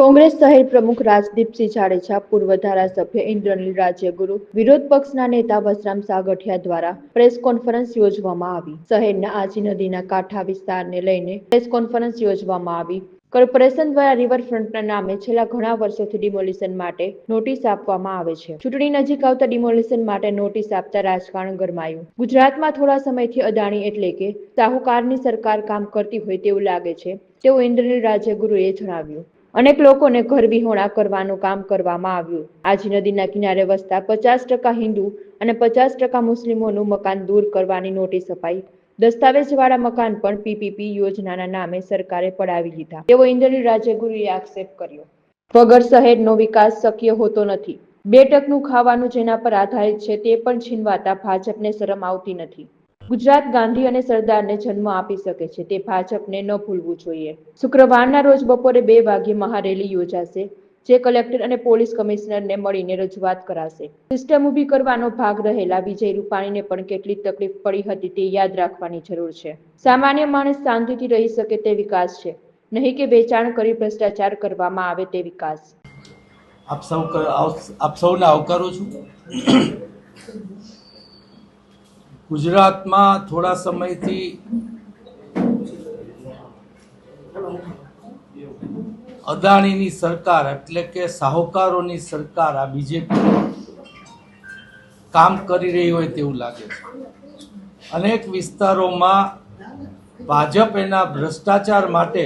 કોંગ્રેસ શહેર પ્રમુખ રાજદીપસિંહ જાડેજા, પૂર્વ ધારાસભ્ય ઇન્દ્રનીલ રાજ્યગુરુ, વિરોધ પક્ષના નેતા વસરામ સાગઠિયા દ્વારા પ્રેસ કોન્ફરન્સ યોજવામાં આવી. શહેરના આજી નદીના કાંઠા વિસ્તારને લઈને પ્રેસ કોન્ફરન્સ યોજવામાં આવી. કોર્પોરેશન દ્વારા રિવરફ્રન્ટના નામે છેલ્લા ઘણા વર્ષોથી ડિમોલિશન માટે નોટિસ આપવામાં આવે છે. ચૂંટણી નજીક આવતા ડિમોલિશન માટે નોટિસ આપતા રાજકારણ ગરમાયું. ગુજરાતમાં થોડા સમયથી અદાણી એટલે કે સાહુકારની સરકાર કામ કરતી હોય તેવું લાગે છે, તેવું ઇન્દ્રનીલ રાજ્યગુરુએ જણાવ્યું. અનેક લોકોને ઘર વિહોણા કરવાનું કામ કરવામાં આવ્યું. આજ નદીના કિનારે વસતા પચાસ ટકા હિન્દુ અને પચાસ ટકા મુસ્લિમોનું મકાન દૂર કરવાની નોટિસ અપાઈ. દસ્તાવેજવાળા મકાન પણ પીપીપી યોજનાના નામે સરકારે પડાવી લીધા. તેવો ઇન્દ્રનીલ રાજ્યગુરુએ આક્ષેપ કર્યો. વગર શહેરનો વિકાસ શક્ય હોતો નથી. બે ટકનું ખાવાનું જેના પર આધારિત છે તે પણ છીનવાતા ભાજપને શરમ આવતી નથી. ગુજરાત ગાંધી અને સરદારને જન્મ આપી શકે છે. તે ભાજપને ન ભૂલવું જોઈએ. શુક્રવારના રોજ બપોરે બે વાગ્યે મહારેલી યોજાશે, જે કલેક્ટર અને પોલીસ કમિશનરને મળીને રજૂઆત કરાશે. સિસ્ટમ ઊભી કરવાનો ભાગ રહેલા વિજય રૂપાણીને પણ કેટલી તકલીફ પડી હતી તે યાદ રાખવાની જરૂર છે. સામાન્ય માણસ શાંતિથી રહી શકે તે વિકાસ છે. નહીં કે વેચાણ કરી ભ્રષ્ટાચાર કરવામાં આવે તે વિકાસ. આપ સૌ આપ સૌને આવકારું છું. ગુજરાતમાં થોડા સમયથી અદાણીની સરકાર એટલે કે સાહુકારોની સરકાર આ બીજેપી કામ કરી રહી હોય તેવું લાગે છે. અનેક વિસ્તારોમાં ભાજપ એના ભ્રષ્ટાચાર માટે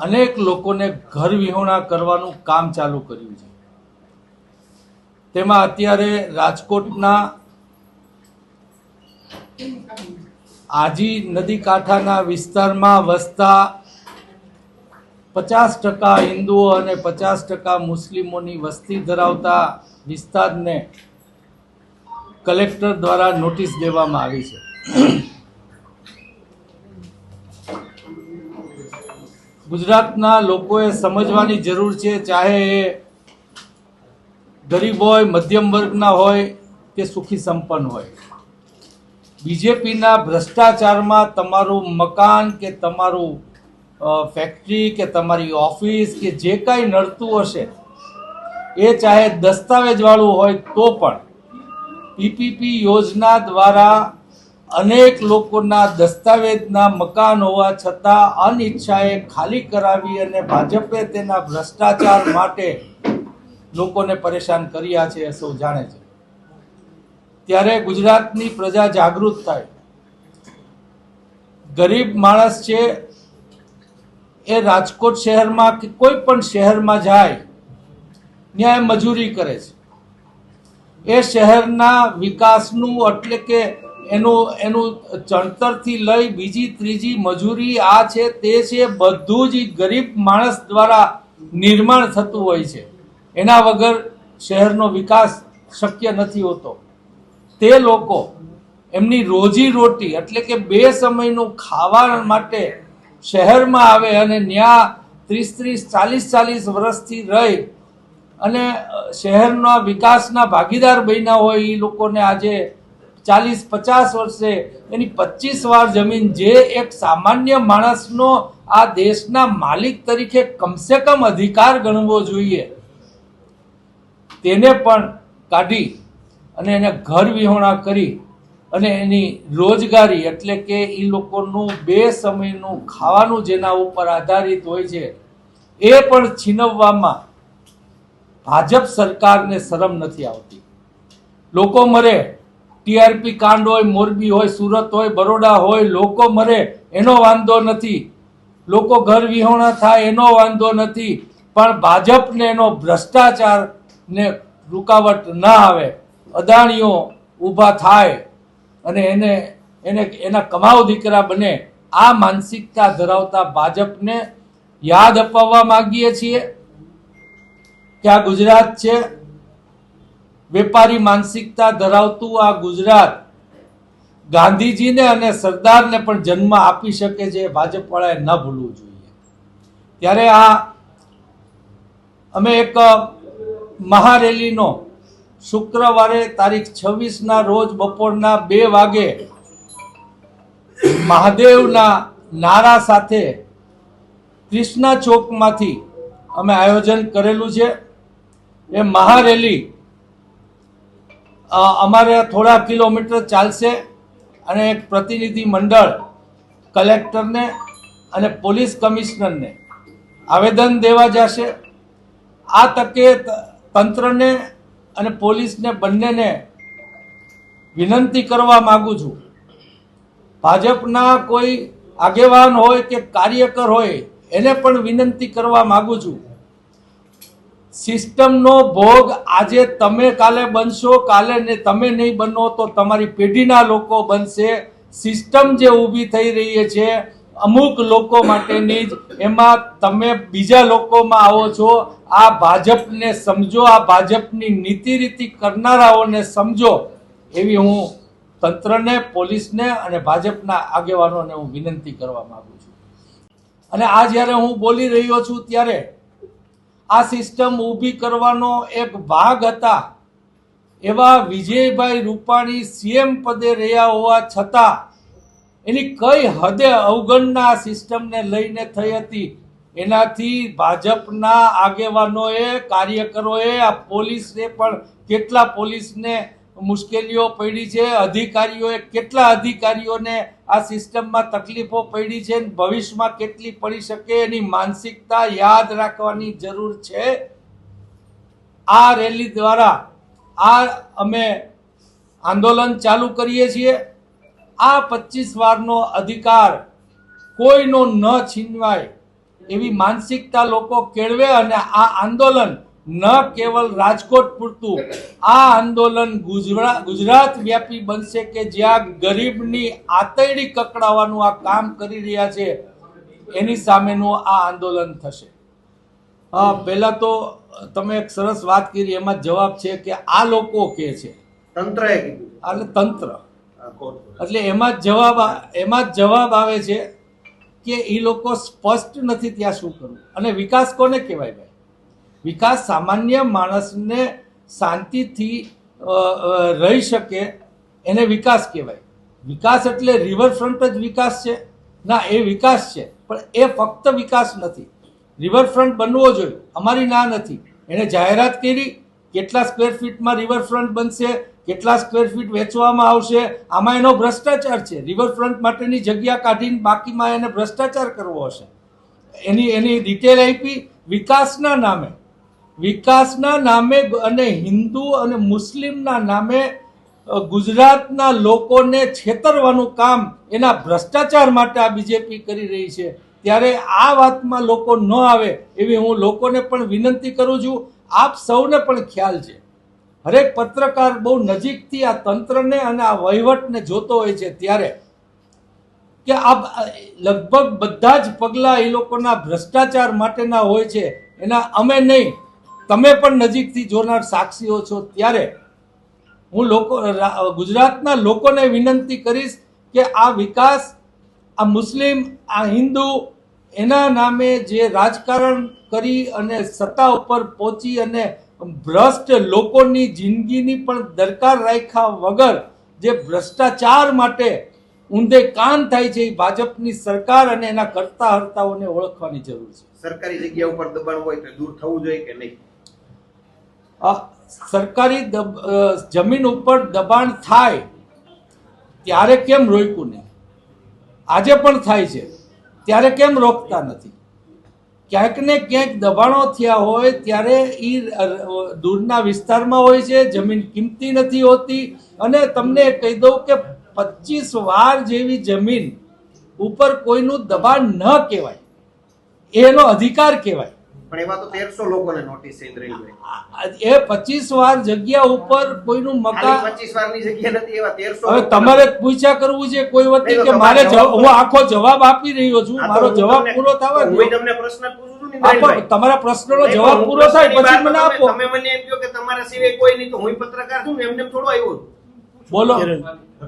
અનેક લોકોને ઘર વિહોણા કરવાનું કામ ચાલુ કર્યું છે. તેમાં અત્યારે રાજકોટના આજી નદી કાંઠાના વિસ્તારમાં વસતા પચાસ ટકા હિન્દુઓ અને પચાસ ટકા મુસ્લિમોની વસ્તી ધરાવતા વિસ્તારને કલેક્ટર દ્વારા નોટિસ દેવામાં આવી છે. ગુજરાતના લોકોએ સમજવાની જરૂર છે, ચાહે એ ગરીબ હોય, મધ્યમ વર્ગના હોય કે સુખી સંપન્ન હોય. બીજેપીના ભ્રષ્ટાચારમાં તમારું મકાન કે તમારું ફેક્ટરી કે તમારી ઓફિસ કે જે કાંઈ નડતું હશે, એ ચાહે દસ્તાવેજવાળું હોય તો પણ પીપીપી યોજના દ્વારા અનેક લોકોના દસ્તાવેજના મકાન હોવા છતાં અનિચ્છાએ ખાલી કરાવી અને ભાજપે તેના ભ્રષ્ટાચાર માટે લોકોને પરેશાન કર્યા છે, એ સૌ જાણે છે. ત્યારે ગુજરાતની પ્રજા જાગૃત થાય. ગરીબ માણસ છે એ રાજકોટ શહેરમાં કે કોઈ પણ શહેરમાં જાય એ મજૂરી કરે છે. એ શહેરના વિકાસનું એટલે કે એનું એનું ચણતરથી લઈ બીજી, ત્રીજી મજૂરી આ છે, તે છે, બધું જ ગરીબ માણસ દ્વારા નિર્માણ થતું હોય છે. એના વગર શહેરનો વિકાસ શક્ય નથી હોતો. તે લોકો એમની રોજી રોટી એટલે કે બે સમયનું ખાવા માટે શહેરમાં આવે અને ત્યાં ત્રીસ ત્રીસ, ચાલીસ ચાલીસ વર્ષથી રહી અને શહેરના વિકાસના ભાગીદાર બન્યા હોય એ લોકોને આજે ચાલીસ, પચાસ વર્ષે એની પચીસ વાર જમીન જે એક સામાન્ય માણસનો આ દેશના માલિક તરીકે કમસે કમ અધિકાર ગણવો જોઈએ. તેને પણ કાઢી અને એને ઘર વિહોણા કરી અને એની રોજગારી એટલે કે એ લોકોનું બે સમયનું ખાવાનું જેના ઉપર આધારિત હોય છે, એ પણ છીનવવામાં ભાજપ સરકારને શરમ નથી આવતી. લોકો મરે, ટીઆરપી કાંડ હોય, મોરબી હોય, સુરત હોય, બરોડા હોય, લોકો મરે, એનો વાંધો નથી. લોકો ઘર વિહોણા થાય, એનો વાંધો નથી. પણ ભાજપને એનો ભ્રષ્ટાચારને રૂકાવટ ના આવે. અદાણીઓ ઊભા થાય અને એને એને, એના કમાવ દીકરા બને, આ માનસિકતા ધરાવતા ભાજપને યાદ અપાવવા માંગીએ છીએ કે આ ગુજરાત છે. વેપારી માનસિકતા ધરાવતું આ ગુજરાત ગાંધીજીને અને સરદારને પણ જન્મ આપી શકે છે ભાજપવાળાએ ન ભૂલવું જોઈએ. ત્યારે આ અમે એક મહારેલીનો શુક્રવારે તારીખ છવ્વીસના રોજ બપોરના બે વાગે મહાદેવના નારા સાથે ક્રિષ્ના ચોકમાંથી અમે આયોજન કરેલું છે. એ મહારેલી અમારે થોડા કિલોમીટર ચાલશે અને એક પ્રતિનિધિ મંડળ કલેક્ટરને અને પોલીસ કમિશનરને આવેદન દેવા જશે. આ તકે તંત્રને અને પોલીસને બંનેને વિનંતી કરવા માંગુ છું. ભાજપના કોઈ આગેવાન હોય કે કાર્યકર હોય, એને પણ વિનંતી કરવા માગું છું. સિસ્ટમનો ભોગ આજે તમે કાલે બનશો, કાલે ને તમે નહીં બનો તો તમારી પેઢીના લોકો બનશે. સિસ્ટમ જે ઊભી થઈ રહી છે અમુક લોકો માટેની જ. એમાં તમે બીજા લોકોમાં આવો છો, આ ભાજપને સમજો, આ ભાજપની નીતિ રીતિ કરનારાઓને સમજો. એવી હું તંત્રને, પોલીસને અને ભાજપના આગેવાનોને હું વિનંતી કરવા માંગુ છું. અને આ જ્યારે હું બોલી રહ્યો છું ત્યારે આ સિસ્ટમ ઊભી કરવાનો એક ભાગ હતા. એવા વિજયભાઈ રૂપાણી સીએમ પદે રહ્યા હોવા છતાં એની કઈ હદે અવગણના સિસ્ટમને લઈને થઈ હતી? એનાથી ભાજપના આગેવાનોએ, કાર્યકરોએ, આ પોલીસને પણ કેટલા પોલીસને મુશ્કેલીઓ પડી છે? અધિકારીઓએ કેટલા અધિકારીઓને આ સિસ્ટમમાં તકલીફો પડી છે? ભવિષ્યમાં કેટલી પડી શકે? એની માનસિકતા યાદ રાખવાની જરૂર છે? આ રેલી દ્વારા આ અમે આંદોલન ચાલુ કરીએ છીએ. આ પચીસ વારનો અધિકાર કોઈનો ન છીનવાય એવી માનસિકતા લોકો કેળવે અને આ આંદોલન ન કેવલ રાજકોટ પૂરતું આ આંદોલન ગુજરાત ગુજરાત વ્યાપી બનશે કે જ્યાં ગરીબની આતરડી કકડાવવાનું આ કામ કરી રહ્યા છે એની સામેનું આ આંદોલન થશે. હા પહેલા તો તમે એક સરસ વાત કરી એમાં જવાબ છે કે આ લોકો કે છે. તંત્રએ કીધું. એટલે તંત્ર. એટલે એમાં જવાબ એમાં જવાબ આવે છે કે એ લોકો સ્પષ્ટ નથી ત્યાં શું કરવું. અને વિકાસ કોને કહેવાય ભાઈ? વિકાસ સામાન્ય માણસને શાંતિથી રહી શકે એને વિકાસ કહેવાય. વિકાસ એટલે રિવરફ્રન્ટ જ વિકાસ છે. ના, એ વિકાસ છે, પણ એ ફક્ત વિકાસ નથી. રિવરફ્રન્ટ બનવો જોઈએ. અમારી ના નથી. એણે જાહેરાત કરી, કેટલા સ્ક્વેર ફીટમાં રિવરફ્રન્ટ બનશે? કેટલા સ્ક્વેર ફીટ વેચવામાં આવશે? આમાં એનો ભ્રષ્ટાચાર છે. રિવરફ્રન્ટ માટેની જગ્યા કાઢીને બાકીમાં એને ભ્રષ્ટાચાર કરવો હશે. એની એની ડિટેલ આપી. વિકાસના નામે વિકાસના નામે અને હિન્દુ અને મુસ્લિમના નામે ગુજરાતના લોકોને છેતરવાનું કામ એના ભ્રષ્ટાચાર માટે આ બીજેપી કરી રહી છે. ત્યારે આ વાતમાં લોકો ન આવે એવી હું લોકોને પણ વિનંતી કરું છું. આપ સૌને પણ ખ્યાલ છે. હરેક પત્રકાર બહુ નજીકથી આ તંત્રને અને આ વહીવટને જોતો હોય છે ત્યારે કે આ લગભગ બધા જ પગલાં એ લોકોના ભ્રષ્ટાચાર માટેના હોય છે. એના અમે નહીં. તમે પણ નજીકથી જોનાર સાક્ષીઓ છો ત્યારે હું લોકો ગુજરાતના લોકોને વિનંતી કરીશ કે આ વિકાસ, આ મુસ્લિમ, આ હિન્દુ એના નામે જે રાજકારણ કરી અને સત્તા ઉપર પહોંચી અને ભ્રષ્ટ લોકોની જિંદગીની પણ દરકાર રાખ્યા વગર જે ભ્રષ્ટાચાર માટે ઊંધે કાન થાય છે એ ભાજપની સરકાર અને એના કરતા હર્તાઓને ઓળખવાની જરૂર છે. સરકારી જગ્યા ઉપર દબાણ હોય તો દૂર થવું જોઈએ કે નહીં? સરકારી જમીન ઉપર દબાણ થાય ત્યારે કેમ રોક્યું નહીં? આજે પણ થાય છે ત્યારે કેમ રોકતા નથી? ક્યાંક ને ક્યાંક દબાણો થયા હોય ત્યારે એ દૂરના વિસ્તારમાં હોય છે, જમીન કિંમતી નથી હોતી. અને તમને કહી દઉં કે પચીસ વાર જેવી જમીન ઉપર કોઈનું દબાણ ન કહેવાય. એનો અધિકાર કહેવાય. પણ એવા તો તેરસો લોકોને નોટિસ છે રેલવે એ પચીસ વાર જગ્યા ઉપર કોઈનું મકાન પચીસ પચીસ વારની જગ્યા નથી એવા તેરસો હવે તમારે પૂછ્યા કરવું છે કોઈ વખતે કે મારે હું આખો જવાબ આપી રહ્યો છું મારો જવાબ પૂરો થવા હું તમને પ્રશ્ન પૂછું છું ને. તમારા પ્રશ્નનો જવાબ પૂરો થાય પછી મને આપો. તમે મને એમ કહો કે તમારા સિવાય કોઈ નહીં તો હું પત્રકાર છું એમને થોડો આવ્યો. બોલો.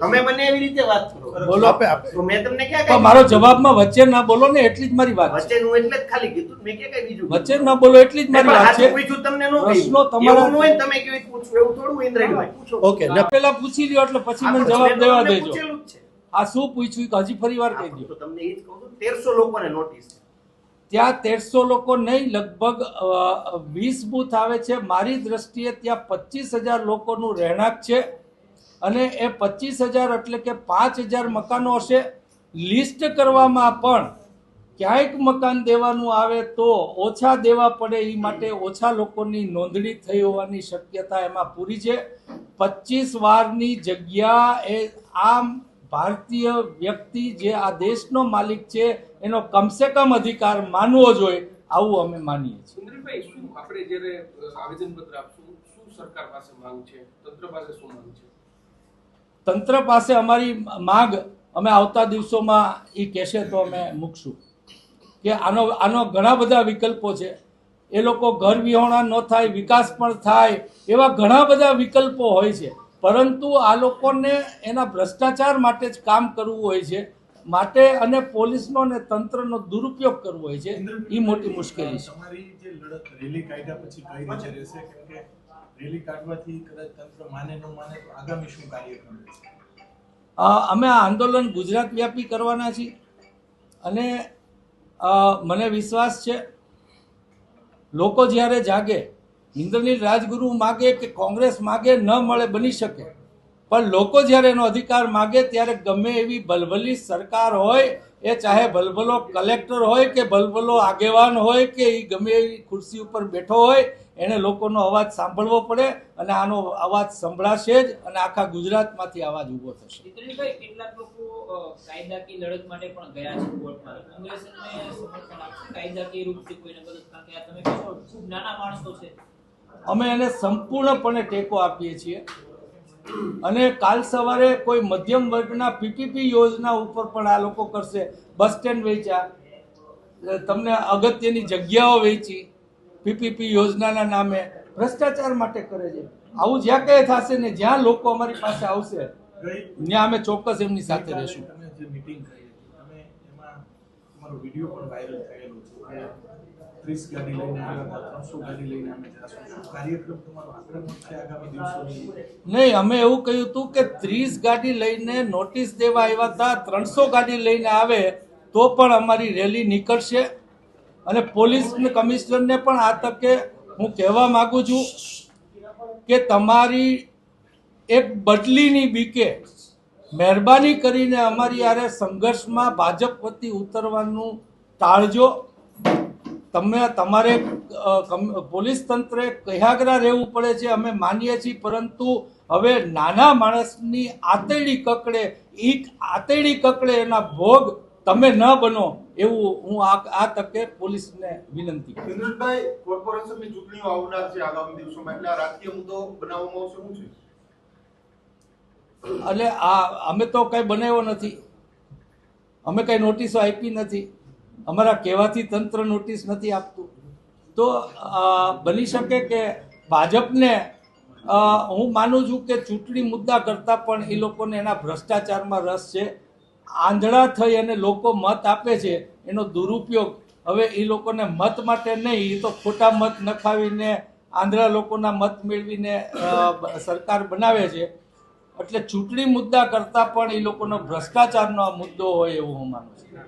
તમે મને એવી રીતે વાત કરો. બોલો. તો મેં તમને ક્યાં કહ્યું? મારો જવાબમાં વચ્ચે ના બોલો ને એટલી જ મારી વાત વચ્ચે હું એટલે જ ખાલી કીધું મેં ક્યાં કહી બીજું વચ્ચે ના બોલો એટલી જ મારી વાત છે. પૂછું તમને નો પ્રશ્નો તમારો એવું હોય તમે કેવી પૂછો એવું થોડું ઇન્દ્રજીભાઈ પૂછો. ઓકે ને પેલા પૂછી લ્યો એટલે પછી મને જવાબ દેવા દેજો. આ શું પૂછ્યું તો હજી ફરી વાર કહી તો દો તમને એ જ કહું છું તેરસો લોકોને નોટિસ ત્યાં તેરસો લોકો નહીં લગભગ વીસ બૂથ આવે છે. મારી દ્રષ્ટિએ ત્યાં પચીસ હજાર લોકોનું રહેણાંક છે. અને એ પચીસ હજાર એટલે કે પાંચ હજાર મકાનો હશે. લિસ્ટ કરવામાં પણ ક્યાંક મકાન દેવાનું આવે તો ઓછા દેવા પડે એ માટે ઓછા લોકોની નોંધણી થઈ હોવાની શક્યતા એમાં પૂરી છે. પચીસ વારની જગ્યા એ આમ ભારતીય વ્યક્તિ જે આ દેશનો માલિક છે, એનો કમસે કમ અધિકાર માનવો જોઈએ આવું અમે માનીએ છીએ. આપણે જ્યારે આવેદનપત્ર આપશું, શું સરકાર પાસે માંગ છે? તંત્ર પાસે શું માંગ છે? તંત્ર પાસે અમારી માંગ અમે આવતા દિવસોમાં એ કહેશે તો અમે મૂકશું. કે આનો આનો ઘણા બધા વિકલ્પો છે. એ લોકો ઘર વિહોણા ન થાય, વિકાસ પણ થાય, એવા ઘણા બધા વિકલ્પો હોય છે. પરંતુ આ લોકોને એના ભ્રષ્ટાચાર માટે જ કામ કરવું હોય છે. માટે અને પોલીસનો અને તંત્રનો દુરુપયોગ કરવો હોય છે. એ મોટી મુશ્કેલી છે. રેલી કાઢવાથી કદાચ તંત્ર માને ન માને તો આગામી શું કાર્યક્રમ અમે આ આંદોલન ગુજરાત વ્યાપી કરવાના છીએ અને મને વિશ્વાસ છે, લોકો જ્યારે જાગે, ઇન્દ્રનીલ રાજગુરુ માગે કે કોંગ્રેસ માગે ન મળે બની શકે, પણ લોકો જ્યારે એનો અધિકાર માગે ત્યારે ગમે એવી ભલભલી સરકાર હોય, એ ચાહે ભલભલો કલેક્ટર હોય કે ભલભલો આગેવાન હોય કે એ ગમે એવી ખુરશી ઉપર બેઠો હોય એણે લોકોનો અવાજ સાંભળવો પડે અને આનો અવાજ સંભળાશે જ અને આખા ગુજરાતમાંથી અવાજ ઊભો થશે. કેટલાક લોકો કાયદાકીય લડત માટે પણ ગયા છે કોર્ટમાં. કોંગ્રેસને સમર્થન આપશે. કાયદાકીય રૂપથી કોઈને મદદ કારણ તમે કહો ખૂબ નાના માણસો છે. અમે એને સંપૂર્ણપણે ટેકો આપીએ છીએ. અને કાલ સવારે કોઈ મધ્યમ વર્ગના પીપીપી યોજના ઉપર પણ આ લોકો કરશે. બસ સ્ટેન્ડ વેચ્યા. તમને અગત્યની જગ્યાઓ વેચી. પીપીપી યોજનાના નામે ભ્રષ્ટાચાર માટે કરે છે. આવું જ્યાં કંઈ થશે ને જ્યાં લોકો અમારી પાસે આવશે ત્યાં અમે ચોક્કસ એમની સાથે રહીશું. નહીં અમે એવું કહ્યું હતું કે ત્રીસ ગાડી લઈને નોટિસ દેવા આવ્યા હતા ત્રણસો ગાડી લઈને આવે તો પણ અમારી રેલી નીકળશે. અને પોલીસ કમિશનરને પણ આ તકે હું કહેવા માગું છું કે તમારી એક બદલીની બીકે મહેરબાની કરીને અમારી યારે સંઘર્ષમાં ભાજપ વતી ઉતરવાનું ટાળજો. તમે તમારે પોલીસ તંત્રે કહાગરા રહેવું પડે છે અમે માનીએ છીએ, પરંતુ હવે નાના માણસની આતેડી કકડે એક આતેડી કકડે એના ભોગ તમે ન બનો. એવું હું આ આ તકે પોલીસને વિનંતી કરું કોર્પોરેશનની ચૂંટણીઓ આવનાર છે આગામી દિવસોમાં. એટલે આ રાજકીય મુદ્દો બનાવવામાં આવશે શું છે? એટલે આ અમે તો કઈ બનાવ્યો નથી. અમે કઈ નોટિસો આપી નથી. અમારા કહેવાથી તંત્ર નોટિસ નથી આપતું. તો બની શકે કે ભાજપને હું માનું છું કે ચૂંટણી મુદ્દા કરતાં પણ એ લોકોને એના ભ્રષ્ટાચારમાં રસ છે. આંધળા થઈ અને લોકો મત આપે છે, એનો દુરુપયોગ. હવે એ લોકોને મત માટે નહીં એ તો ખોટા મત નખાવીને આંધળા લોકોના મત મેળવીને સરકાર બનાવે છે. એટલે ચૂંટણી મુદ્દા કરતાં પણ એ લોકોનો ભ્રષ્ટાચારનો આ મુદ્દો હોય એવું હું માનું છું.